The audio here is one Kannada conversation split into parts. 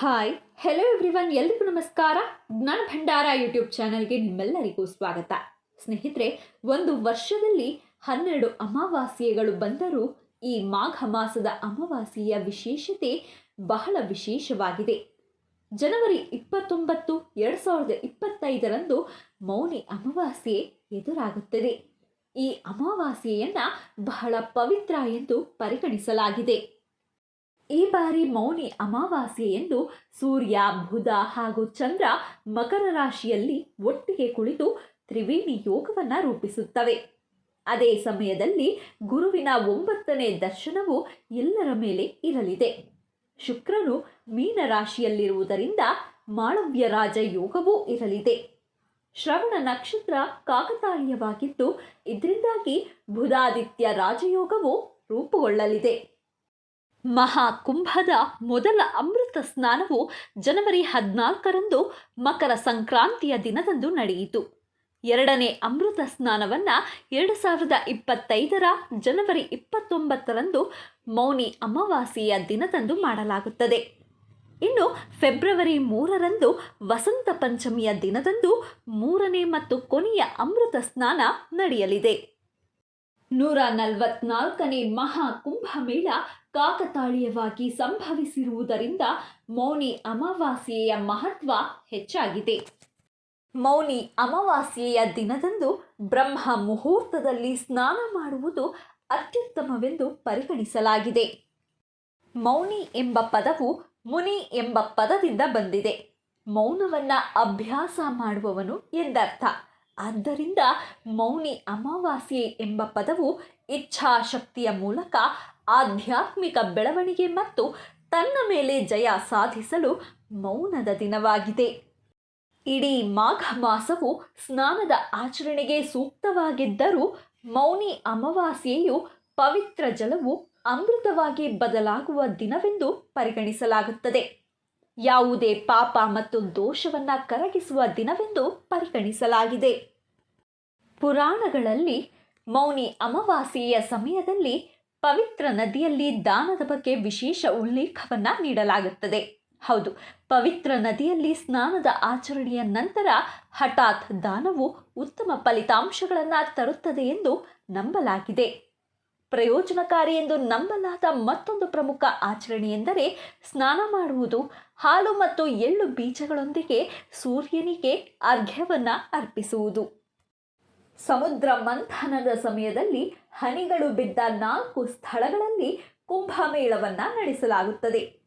ಹಾಯ್ ಹೆಲೋ ಎವ್ರಿವನ್ ಎಲ್ರಿಗೂ ನಮಸ್ಕಾರ. ಜ್ಞಾನ ಭಂಡಾರ ಯೂಟ್ಯೂಬ್ ಚಾನಲ್ಗೆ ನಿಮ್ಮೆಲ್ಲರಿಗೂ ಸ್ವಾಗತ. ಸ್ನೇಹಿತರೆ, ಒಂದು ವರ್ಷದಲ್ಲಿ ಹನ್ನೆರಡು ಅಮಾವಾಸ್ಯೆಗಳು ಬಂದರೂ ಈ ಮಾಘ ಮಾಸದ ಅಮಾವಾಸ್ಯೆಯ ವಿಶೇಷತೆ ಬಹಳ ವಿಶೇಷವಾಗಿದೆ. ಜನವರಿ ಇಪ್ಪತ್ತೊಂಬತ್ತು, ಎರಡು ಸಾವಿರದ ಇಪ್ಪತ್ತೈದರಂದು ಮೌನಿ ಅಮಾವಾಸ್ಯೆ ಎದುರಾಗುತ್ತದೆ. ಈ ಅಮಾವಾಸ್ಯೆಯನ್ನು ಬಹಳ ಪವಿತ್ರ ಎಂದು ಪರಿಗಣಿಸಲಾಗಿದೆ. ಈ ಬಾರಿ ಮೌನಿ ಅಮಾವಾಸ್ಯೆಯಂದು ಸೂರ್ಯ, ಬುಧ ಹಾಗೂ ಚಂದ್ರ ಮಕರ ರಾಶಿಯಲ್ಲಿ ಒಟ್ಟಿಗೆ ಕುಳಿತು ತ್ರಿವೇಣಿ ಯೋಗವನ್ನು ರೂಪಿಸುತ್ತವೆ. ಅದೇ ಸಮಯದಲ್ಲಿ ಗುರುವಿನ ಒಂಬತ್ತನೇ ದರ್ಶನವು ಎಲ್ಲರ ಮೇಲೆ ಇರಲಿದೆ. ಶುಕ್ರನು ಮೀನ ರಾಶಿಯಲ್ಲಿರುವುದರಿಂದ ಮಾಳವ್ಯ ರಾಜ ಯೋಗವೂ ಇರಲಿದೆ. ಶ್ರವಣ ನಕ್ಷತ್ರ ಕಾಕತಾಳೀಯವಾಗಿದ್ದು, ಇದರಿಂದಾಗಿ ಬುಧಾದಿತ್ಯ ರಾಜಯೋಗವು ರೂಪುಗೊಳ್ಳಲಿದೆ. ಮಹಾಕುಂಭದ ಮೊದಲ ಅಮೃತ ಸ್ನಾನವು ಜನವರಿ ಹದಿನಾಲ್ಕರಂದು ಮಕರ ಸಂಕ್ರಾಂತಿಯ ದಿನದಂದು ನಡೆಯಿತು. ಎರಡನೇ ಅಮೃತ ಸ್ನಾನವನ್ನು ಎರಡು ಸಾವಿರದ ಇಪ್ಪತ್ತೈದರ ಜನವರಿ ಇಪ್ಪತ್ತೊಂಬತ್ತರಂದು ಮೌನಿ ಅಮಾವಾಸ್ಯೆಯ ದಿನದಂದು ಮಾಡಲಾಗುತ್ತದೆ. ಇನ್ನು ಫೆಬ್ರವರಿ ಮೂರರಂದು ವಸಂತ ಪಂಚಮಿಯ ದಿನದಂದು ಮೂರನೇ ಮತ್ತು ಕೊನೆಯ ಅಮೃತ ಸ್ನಾನ ನಡೆಯಲಿದೆ. ನೂರ ನಲವತ್ನಾಲ್ಕನೇ ಮಹಾಕುಂಭಮೇಳ ಕಾಕತಾಳೀಯವಾಗಿ ಸಂಭವಿಸಿರುವುದರಿಂದ ಮೌನಿ ಅಮಾವಾಸ್ಯೆಯ ಮಹತ್ವ ಹೆಚ್ಚಾಗಿದೆ. ಮೌನಿ ಅಮಾವಾಸ್ಯೆಯ ದಿನದಂದು ಬ್ರಹ್ಮ ಮುಹೂರ್ತದಲ್ಲಿ ಸ್ನಾನ ಮಾಡುವುದು ಅತ್ಯುತ್ತಮವೆಂದು ಪರಿಗಣಿಸಲಾಗಿದೆ. ಮೌನಿ ಎಂಬ ಪದವು ಮುನಿ ಎಂಬ ಪದದಿಂದ ಬಂದಿದೆ. ಮೌನವನ್ನು ಅಭ್ಯಾಸ ಮಾಡುವವನು ಎಂದರ್ಥ. ಆದ್ದರಿಂದ ಮೌನಿ ಅಮಾವಾಸ್ಯೆ ಎಂಬ ಪದವು ಇಚ್ಛಾಶಕ್ತಿಯ ಮೂಲಕ ಆಧ್ಯಾತ್ಮಿಕ ಬೆಳವಣಿಗೆ ಮತ್ತು ತನ್ನ ಮೇಲೆ ಜಯ ಸಾಧಿಸಲು ಮೌನದ ದಿನವಾಗಿದೆ. ಇಡೀ ಮಾಘ ಮಾಸವು ಸ್ನಾನದ ಆಚರಣೆಗೆ ಸೂಕ್ತವಾಗಿದ್ದರೂ ಮೌನಿ ಅಮಾವಾಸ್ಯೆಯು ಪವಿತ್ರ ಜಲವು ಅಮೃತವಾಗಿ ಬದಲಾಗುವ ದಿನವೆಂದು ಪರಿಗಣಿಸಲಾಗುತ್ತದೆ. ಯಾವುದೇ ಪಾಪ ಮತ್ತು ದೋಷವನ್ನು ಕರಗಿಸುವ ದಿನವೆಂದು ಪರಿಗಣಿಸಲಾಗಿದೆ. ಪುರಾಣಗಳಲ್ಲಿ ಮೌನಿ ಅಮಾವಾಸ್ಯೆಯ ಸಮಯದಲ್ಲಿ ಪವಿತ್ರ ನದಿಯಲ್ಲಿ ದಾನದ ಬಗ್ಗೆ ವಿಶೇಷ ಉಲ್ಲೇಖವನ್ನು ನೀಡಲಾಗುತ್ತದೆ. ಹೌದು, ಪವಿತ್ರ ನದಿಯಲ್ಲಿ ಸ್ನಾನದ ಆಚರಣೆಯ ನಂತರ ಹಠಾತ್ ದಾನವು ಉತ್ತಮ ಫಲಿತಾಂಶಗಳನ್ನು ತರುತ್ತದೆ ಎಂದು ನಂಬಲಾಗಿದೆ. ಪ್ರಯೋಜನಕಾರಿ ಎಂದು ನಂಬಲಾದ ಮತ್ತೊಂದು ಪ್ರಮುಖ ಆಚರಣೆ ಎಂದರೆ ಸ್ನಾನ ಮಾಡುವುದು. ಹಾಲು ಮತ್ತು ಎಳ್ಳು ಬೀಜಗಳೊಂದಿಗೆ ಸೂರ್ಯನಿಗೆ ಅರ್ಘ್ಯವನ್ನು ಅರ್ಪಿಸುವುದು. ಸಮುದ್ರ ಮಂಥನದ ಸಮಯದಲ್ಲಿ ಹನಿಗಳು ಬಿದ್ದ ನಾಲ್ಕು ಸ್ಥಳಗಳಲ್ಲಿ ಕುಂಭಮೇಳವನ್ನು ನಡೆಸಲಾಗುತ್ತದೆ.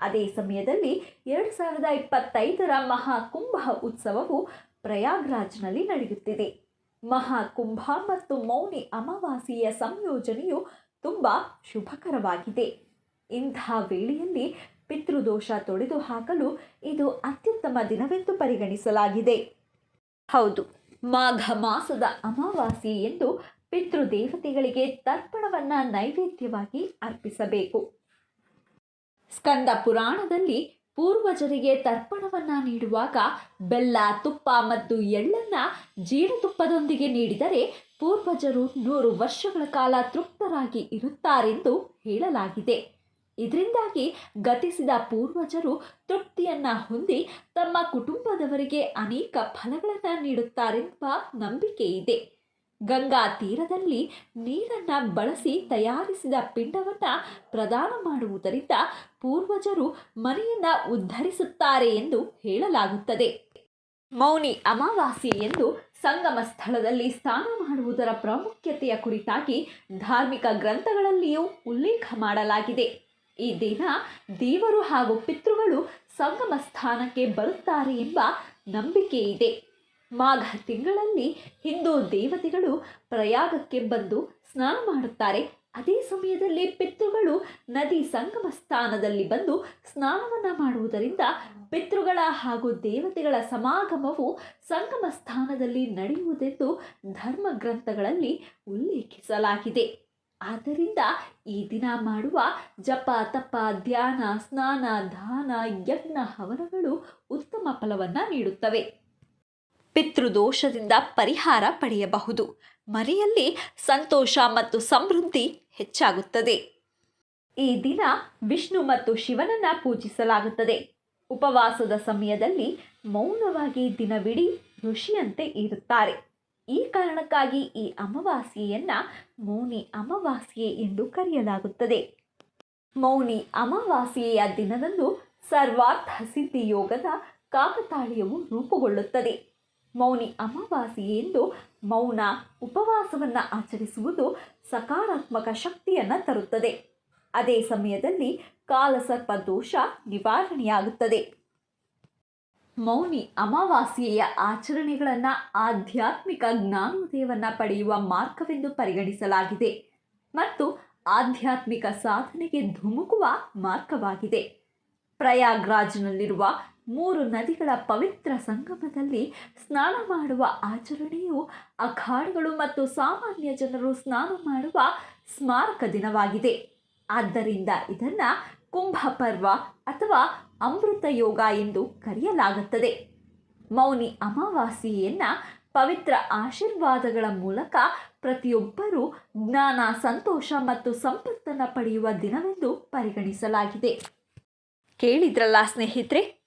ಅದೇ ಸಮಯದಲ್ಲಿ ಎರಡು ಸಾವಿರದ ಇಪ್ಪತ್ತೈದರ ಮಹಾಕುಂಭ ಉತ್ಸವವು ಪ್ರಯಾಗ್ರಾಜ್ನಲ್ಲಿ ನಡೆಯುತ್ತಿದೆ. ಮಹಾಕುಂಭ ಮತ್ತು ಮೌನಿ ಅಮಾವಾಸ್ಯೆಯ ಸಂಯೋಜನೆಯು ತುಂಬ ಶುಭಕರವಾಗಿದೆ. ಇಂಥ ವೇಳೆಯಲ್ಲಿ ಪಿತೃದೋಷ ತೊಡೆದು ಹಾಕಲು ಇದು ಅತ್ಯುತ್ತಮ ದಿನವೆಂದು ಪರಿಗಣಿಸಲಾಗಿದೆ. ಹೌದು, ಮಾಘ ಮಾಸದ ಅಮಾವಾಸ್ಯೆ ಎಂದು ಪಿತೃದೇವತೆಗಳಿಗೆ ತರ್ಪಣವನ್ನು ನೈವೇದ್ಯವಾಗಿ ಅರ್ಪಿಸಬೇಕು. ಸ್ಕಂದ ಪುರಾಣದಲ್ಲಿ ಪೂರ್ವಜರಿಗೆ ತರ್ಪಣವನ್ನು ನೀಡುವಾಗ ಬೆಲ್ಲ, ತುಪ್ಪ ಮತ್ತು ಎಳ್ಳನ್ನು ಜೇನುತುಪ್ಪದೊಂದಿಗೆ ನೀಡಿದರೆ ಪೂರ್ವಜರು ನೂರು ವರ್ಷಗಳ ಕಾಲ ತೃಪ್ತರಾಗಿ ಇರುತ್ತಾರೆಂದು ಹೇಳಲಾಗಿದೆ. ಇದರಿಂದಾಗಿ ಗತಿಸಿದ ಪೂರ್ವಜರು ತೃಪ್ತಿಯನ್ನು ಹೊಂದಿ ತಮ್ಮ ಕುಟುಂಬದವರಿಗೆ ಅನೇಕ ಫಲಗಳನ್ನು ನೀಡುತ್ತಾರೆಂಬ ನಂಬಿಕೆ ಇದೆ ಗಂಗಾ ತೀರದಲ್ಲಿ ನೀರನ್ನು ಬಳಸಿ ತಯಾರಿಸಿದ ಪಿಂಡವನ್ನು ಪ್ರದಾನ ಮಾಡುವುದರಿಂದ ಪೂರ್ವಜರು ಮನೆಯನ್ನು ಉದ್ಧರಿಸುತ್ತಾರೆ ಎಂದು ಹೇಳಲಾಗುತ್ತದೆ. ಮೌನಿ ಅಮಾವಾಸ್ಯೆ ಎಂದು ಸಂಗಮ ಸ್ಥಳದಲ್ಲಿ ಸ್ನಾನ ಮಾಡುವುದರ ಪ್ರಾಮುಖ್ಯತೆಯ ಕುರಿತಾಗಿ ಧಾರ್ಮಿಕ ಗ್ರಂಥಗಳಲ್ಲಿಯೂ ಉಲ್ಲೇಖ ಮಾಡಲಾಗಿದೆ. ಈ ದಿನ ದೇವರು ಹಾಗೂ ಪಿತೃಗಳು ಸಂಗಮ ಸ್ಥಾನಕ್ಕೆ ಬರುತ್ತಾರೆ ಎಂಬ ನಂಬಿಕೆ ಇದೆ ಮಾಘ ತಿಂಗಳಲ್ಲಿ ಹಿಂದೂ ದೇವತೆಗಳು ಪ್ರಯಾಗಕ್ಕೆ ಬಂದು ಸ್ನಾನ ಮಾಡುತ್ತಾರೆ. ಅದೇ ಸಮಯದಲ್ಲಿ ಪಿತೃಗಳು ನದಿ ಸಂಗಮ ಸ್ಥಾನದಲ್ಲಿ ಬಂದು ಸ್ನಾನವನ್ನು ಮಾಡುವುದರಿಂದ ಪಿತೃಗಳ ಹಾಗೂ ದೇವತೆಗಳ ಸಮಾಗಮವು ಸಂಗಮ ಸ್ಥಾನದಲ್ಲಿ ನಡೆಯುವುದೆಂದು ಧರ್ಮ ಗ್ರಂಥಗಳಲ್ಲಿ ಉಲ್ಲೇಖಿಸಲಾಗಿದೆ. ಆದ್ದರಿಂದ ಈ ದಿನ ಮಾಡುವ ಜಪ, ತಪ, ಧ್ಯಾನ, ಸ್ನಾನ, ದಾನ, ಯಜ್ಞ, ಹವನಗಳು ಉತ್ತಮ ಫಲವನ್ನು ನೀಡುತ್ತವೆ. ಪಿತೃದೋಷದಿಂದ ಪರಿಹಾರ ಪಡೆಯಬಹುದು. ಮನೆಯಲ್ಲಿ ಸಂತೋಷ ಮತ್ತು ಸಮೃದ್ಧಿ ಹೆಚ್ಚಾಗುತ್ತದೆ. ಈ ದಿನ ವಿಷ್ಣು ಮತ್ತು ಶಿವನನ್ನ ಪೂಜಿಸಲಾಗುತ್ತದೆ. ಉಪವಾಸದ ಸಮಯದಲ್ಲಿ ಮೌನವಾಗಿ ದಿನವಿಡೀ ಋಷಿಯಂತೆ ಇರುತ್ತಾರೆ. ಈ ಕಾರಣಕ್ಕಾಗಿ ಈ ಅಮಾವಾಸ್ಯೆಯನ್ನ ಮೌನಿ ಅಮಾವಾಸ್ಯೆ ಎಂದು ಕರೆಯಲಾಗುತ್ತದೆ. ಮೌನಿ ಅಮಾವಾಸ್ಯೆಯ ದಿನದಂದು ಸರ್ವಾರ್ಥ ಸಿದ್ಧಿ ಯೋಗದ ಕಾಕತಾಳೀಯವು ರೂಪುಗೊಳ್ಳುತ್ತದೆ. ಮೌನಿ ಅಮಾವಾಸ್ಯೆಯೆಂದು ಮೌನ ಉಪವಾಸವನ್ನು ಆಚರಿಸುವುದು ಸಕಾರಾತ್ಮಕ ಶಕ್ತಿಯನ್ನು ತರುತ್ತದೆ. ಅದೇ ಸಮಯದಲ್ಲಿ ಕಾಲಸರ್ಪ ದೋಷ ನಿವಾರಣೆಯಾಗುತ್ತದೆ. ಮೌನಿ ಅಮಾವಾಸ್ಯೆಯ ಆಚರಣೆಗಳನ್ನು ಆಧ್ಯಾತ್ಮಿಕ ಜ್ಞಾನೋದಯವನ್ನು ಪಡೆಯುವ ಮಾರ್ಗವೆಂದು ಪರಿಗಣಿಸಲಾಗಿದೆ ಮತ್ತು ಆಧ್ಯಾತ್ಮಿಕ ಸಾಧನೆಗೆ ಧುಮುಕುವ ಮಾರ್ಗವಾಗಿದೆ. ಪ್ರಯಾಗ್ರಾಜ್ನಲ್ಲಿರುವ ಮೂರು ನದಿಗಳ ಪವಿತ್ರ ಸಂಗಮದಲ್ಲಿ ಸ್ನಾನ ಮಾಡುವ ಆಚರಣೆಯು ಅಖಾಡಗಳು ಮತ್ತು ಸಾಮಾನ್ಯ ಜನರು ಸ್ನಾನ ಮಾಡುವ ಸ್ಮಾರಕ ದಿನವಾಗಿದೆ. ಆದ್ದರಿಂದ ಇದನ್ನು ಕುಂಭ ಪರ್ವ ಅಥವಾ ಅಮೃತ ಯೋಗ ಎಂದು ಕರೆಯಲಾಗುತ್ತದೆ. ಮೌನಿ ಅಮಾವಾಸ್ಯೆಯನ್ನು ಪವಿತ್ರ ಆಶೀರ್ವಾದಗಳ ಮೂಲಕ ಪ್ರತಿಯೊಬ್ಬರೂ ಜ್ಞಾನ, ಸಂತೋಷ ಮತ್ತು ಸಂಪತ್ತನ್ನು ಪಡೆಯುವ ದಿನವೆಂದು ಪರಿಗಣಿಸಲಾಗಿದೆ. ಕೇಳಿದ್ರಲ್ಲ ಸ್ನೇಹಿತರೆ?